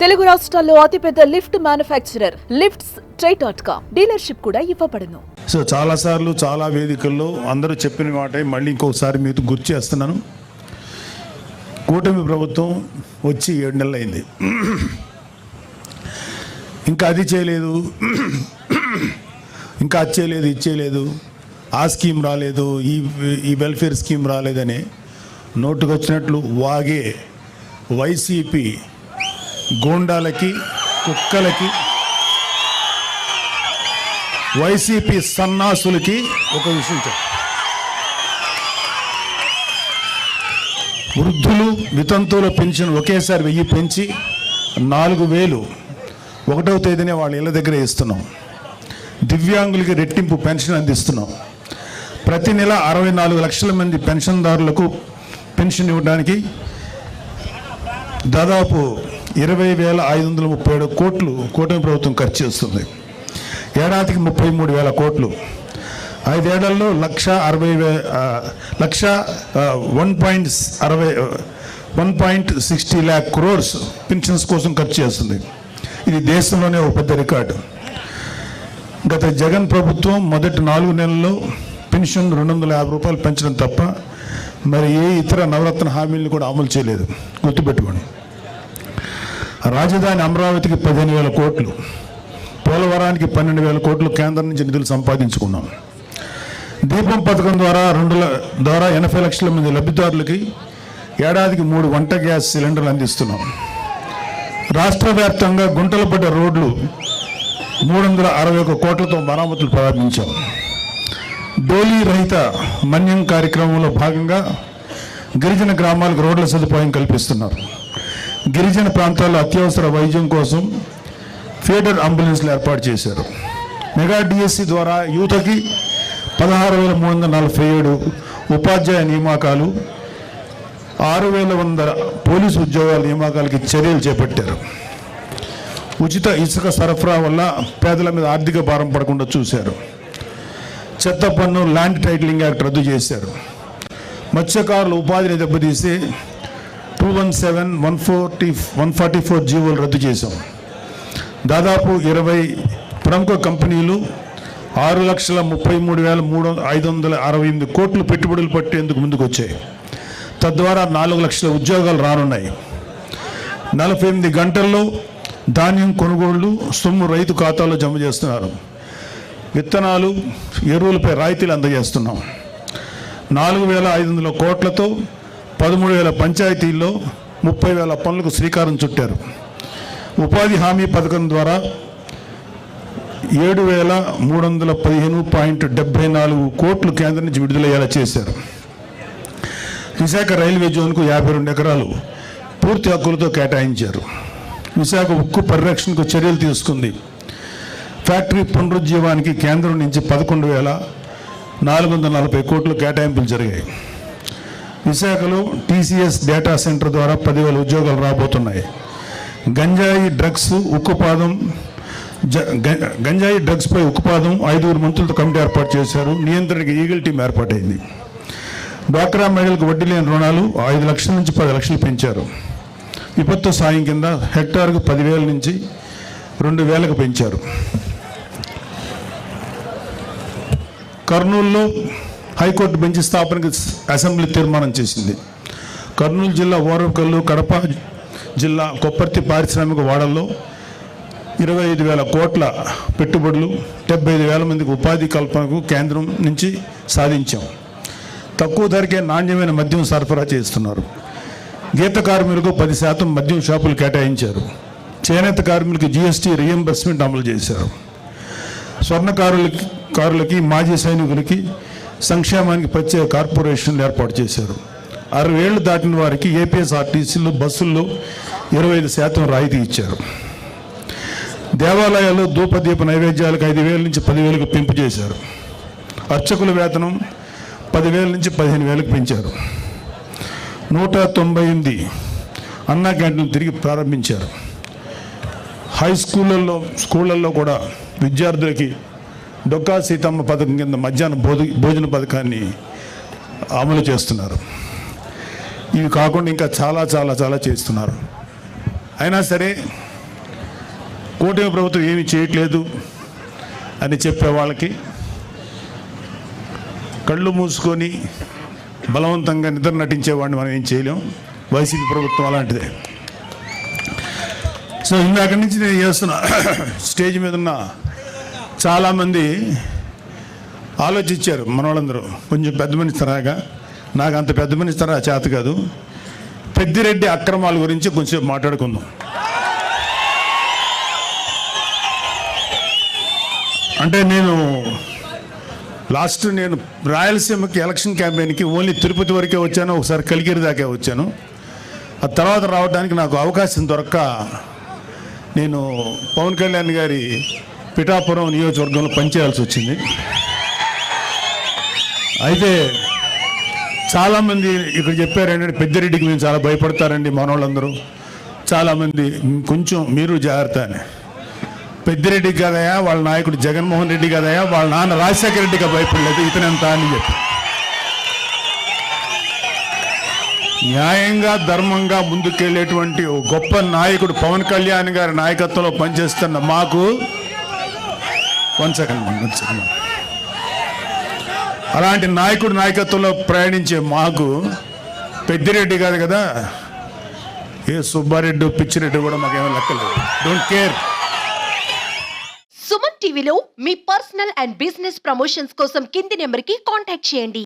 తెలుగు రాష్ట్రాల్లో అతిపెద్ద lift manufacturer lifts try dot com dealership కూడా ఇవ్వబడును. సో చాలాసార్లు చాలా వేదికల్లో అందరూ చెప్పిన మాట మళ్ళీ ఇంకొకసారి మీకు గుర్తు చేస్తున్నాను. కూటమి ప్రభుత్వం వచ్చి ఏడు నెలలు అయింది ఇంకా అది చేయలేదు. ఇంకా అది చేయలేదు ఇది చేయలేదు. ఆ స్కీమ్ రాలేదు ఈ ఈ వెల్ఫేర్ స్కీమ్ రాలేదని నోటుకొచ్చినట్లు వాగే వైసీపీ గూండాలకి కుక్కలకి వైసీపీ సన్నాసులకి ఒక విషయం చెప్ప. వృద్ధులు వితంతువుల పెన్షన్ ఒకేసారి వెయ్యి పెంచి నాలుగు వేలు ఒకటవ తేదీనే వాళ్ళ ఇళ్ళ దగ్గర ఇస్తున్నాం. దివ్యాంగులకి రెట్టింపు పెన్షన్ అందిస్తున్నాం. ప్రతి నెల అరవై నాలుగు లక్షల మంది పెన్షన్దారులకు పెన్షన్ ఇవ్వడానికి దాదాపు ఇరవై వేల ఐదు వందల ముప్పై ఏడు కోట్లు కూటమి ప్రభుత్వం ఖర్చు చేస్తుంది. ఏడాదికి ముప్పై మూడు వేల కోట్లు. ఐదేళ్ళలో లక్ష అరవై వే లక్ష వన్ పాయింట్ అరవై one point sixty lakh crores pensions కోసం ఖర్చు చేస్తుంది. ఇది దేశంలోనే ఒక పెద్ద రికార్డు. గత జగన్ ప్రభుత్వం మొదటి నాలుగు నెలల్లో పెన్షన్ రెండు వందల యాభై రూపాయలు పెంచడం తప్ప మరి ఏ ఇతర నవరత్న హామీలను కూడా అమలు చేయలేదు. గుర్తుపెట్టుకోండి. రాజధాని అమరావతికి పదిహేను వేల కోట్లు పోలవరానికి పన్నెండు వేల కోట్లు కేంద్రం నుంచి నిధులు సంపాదించుకున్నాం. దీపం పథకం ద్వారా రెండు ద్వారా ఎనభై లక్షల మంది లబ్ధిదారులకి ఏడాదికి మూడు వంట గ్యాస్ సిలిండర్లు అందిస్తున్నాం. రాష్ట్ర వ్యాప్తంగా గుంటలు పడ్డ రోడ్లు మూడు వందల అరవై ఒక కోట్లతో మరామతులు ప్రారంభించాం. డోలీ రహిత మన్యం కార్యక్రమంలో భాగంగా గిరిజన గ్రామాలకు రోడ్ల సదుపాయం కల్పిస్తున్నారు. గిరిజన ప్రాంతాల్లో అత్యవసర వైద్యం కోసం ఫీడర్ అంబులెన్స్లు ఏర్పాటు చేశారు. మెగా డిఎస్సి ద్వారా యువతకి పదహారు వేల మూడు వందల నలభై ఏడు ఉపాధ్యాయ నియామకాలు ఆరు వేల వందల పోలీసు ఉద్యోగాల నియామకాలకి చర్యలు చేపట్టారు. ఉచిత ఇసుక సరఫరా వల్ల పేదల మీద ఆర్థిక భారం పడకుండా చూశారు. చెత్త పన్ను ల్యాండ్ టైటిలింగ్ యాక్ట్ రద్దు చేశారు. మత్స్యకారులు ఉపాధిని దెబ్బతీసి two one seven one forty one forty four జీవోలు రద్దు చేశాం. దాదాపు ఇరవై ప్రముఖ కంపెనీలు ఆరు లక్షల ముప్పై మూడు వేల మూడు ఐదు వందల అరవై ఎనిమిది కోట్లు పెట్టుబడులు పట్టేందుకు ముందుకు వచ్చాయి తద్వారా నాలుగు లక్షల ఉద్యోగాలు రానున్నాయి. నలభై ఎనిమిది గంటల్లో ధాన్యం కొనుగోళ్ళు సొమ్ము రైతు ఖాతాలో జమ చేస్తున్నారు. విత్తనాలు ఎరువులపై రాయితీలు అందజేస్తున్నాం. నాలుగు వేల ఐదు వందల కోట్లతో పదమూడు వేల పంచాయతీల్లో ముప్పై వేల పనులకు శ్రీకారం చుట్టారు. ఉపాధి హామీ పథకం ద్వారా ఏడు వేల మూడు వందల పదిహేను పాయింట్ డెబ్బై నాలుగు కోట్లు కేంద్రం నుంచి విడుదలయ్యేలా చేశారు. విశాఖ రైల్వే జోన్కు యాభై రెండు ఎకరాలు పూర్తి హక్కులతో కేటాయించారు. విశాఖ ఉక్కు పరిరక్షణకు చర్యలు తీసుకుంది. ఫ్యాక్టరీ పునరుజ్జీవానికి కేంద్రం నుంచి పదకొండు వేల నాలుగు వందల నలభై కోట్లు కేటాయింపులు జరిగాయి. విశాఖలో టీసీఎస్ డేటా సెంటర్ ద్వారా పదివేల ఉద్యోగాలు రాబోతున్నాయి. గంజాయి డ్రగ్స్ ఉక్కుపాదం జ- గంజాయి డ్రగ్స్పై ఉక్కుపాదం ఐదుగురు మంత్రులతో కమిటీ ఏర్పాటు చేశారు. నియంత్రణకి ఈగిల్ టీం ఏర్పాటైంది. డ్వాక్రా మహిళలకు వడ్డీ లేని రుణాలు ఐదు లక్షల నుంచి పది లక్షలు పెంచారు. విపత్తు సాయం కింద హెక్టార్కు పదివేల నుంచి రెండు వేలకు పెంచారు. కర్నూలులో హైకోర్టు బెంచ్ స్థాపనకు అసెంబ్లీ తీర్మానం చేసింది. కర్నూలు జిల్లా ఓరవకల్లు కడప జిల్లా కొప్పర్తి పారిశ్రామిక వాడల్లో ఇరవై ఐదు వేల కోట్ల పెట్టుబడులు డెబ్బై ఐదు వేల మందికి ఉపాధి కల్పనకు కేంద్రం నుంచి సాధించాం. తక్కువ ధరకే నాణ్యమైన మద్యం సరఫరా చేస్తున్నారు. గీత కార్మికులకు పది శాతం మద్యం షాపులు కేటాయించారు. చేనేత కార్మికులకు జీఎస్టీ రియంబర్స్మెంట్ అమలు చేశారు. స్వర్ణకారులకి కారులకి మాజీ సైనికులకి సంక్షేమానికి ప్రత్యేక కార్పొరేషన్లు ఏర్పాటు చేశారు. అరవై ఏళ్ళు దాటిన వారికి ఏపీఎస్ఆర్టీసీలు బస్సుల్లో ఇరవై ఐదు శాతం రాయితీ ఇచ్చారు. దేవాలయాల్లో ధూపదీప నైవేద్యాలకు ఐదు వేల నుంచి పదివేలకు పెంపు చేశారు. అర్చకుల వేతనం పదివేల నుంచి పదిహేను వేలకు పెంచారు. నూట తొంభై ఎనిమిది అన్నా క్యాంటీన్లు తిరిగి ప్రారంభించారు. హై స్కూళ్ళల్లో స్కూళ్ళల్లో కూడా విద్యార్థులకి డొక్కా సీతమ్మ పథకం కింద మధ్యాహ్నం భోజ భోజన పథకాన్ని అమలు చేస్తున్నారు. ఇవి కాకుండా ఇంకా చాలా చాలా చాలా చేస్తున్నారు. అయినా సరే కూటమి ప్రభుత్వం ఏమీ చేయట్లేదు అని చెప్పే వాళ్ళకి కళ్ళు మూసుకొని బలవంతంగా నిద్ర నటించేవాడిని మనం ఏం చేయలేం. వైసీపీ ప్రభుత్వం అలాంటిదే. సో ఇందాక నుంచి నేను చేస్తున్న స్టేజ్ మీద ఉన్న చాలామంది ఆలోచించారు మనోళ్ళందరూ. కొంచెం పెద్ద మనిషి తరాగా నాకు అంత పెద్ద మనిషి తరా చేత కాదు. పెద్దిరెడ్డి అక్రమాల గురించి కొంచెం మాట్లాడుకుందాం. అంటే నేను లాస్ట్ నేను రాయలసీమకి ఎలక్షన్ క్యాంపెయిన్కి ఓన్లీ తిరుపతి వరకే వచ్చాను ఒకసారి కలిగిరి దాకా వచ్చాను. ఆ తర్వాత రావడానికి నాకు అవకాశం దొరక్క నేను పవన్ కళ్యాణ్ గారి పిఠాపురం నియోజకవర్గంలో పనిచేయాల్సి వచ్చింది. అయితే చాలామంది ఇక్కడ చెప్పారు ఏంటంటే పెద్దిరెడ్డికి మేము చాలా భయపడతారండి మనోళ్ళందరూ. చాలామంది కొంచెం మీరు జాగ్రత్త అని. పెద్దిరెడ్డి కదయా వాళ్ళ నాయకుడు జగన్మోహన్ రెడ్డి కదయా వాళ్ళ నాన్న రాజశేఖర రెడ్డిగా భయపడలేదు ఇతనెంత అని చెప్పి. న్యాయంగా ధర్మంగా ముందుకెళ్ళేటువంటి గొప్ప నాయకుడు పవన్ కళ్యాణ్ గారి నాయకత్వంలో పనిచేస్తున్న మాకు వన్ సెకండ్ వన్ సెకండ్ అలాంటి నాయకుడు నాయకత్వంలో ప్రయాణించే మాకు పెద్దిరెడ్డి కాదు కదా? ఏ సుబ్బారెడ్డి పిచ్చిరెడ్డి కూడా మాకేమో లెక్కలేదు. డోంట్ కేర్ సుమన్ టీవీలో మీ పర్సనల్ అండ్ బిజినెస్ ప్రమోషన్స్ కోసం కింది నెంబర్కి కాంటాక్ట్ చేయండి.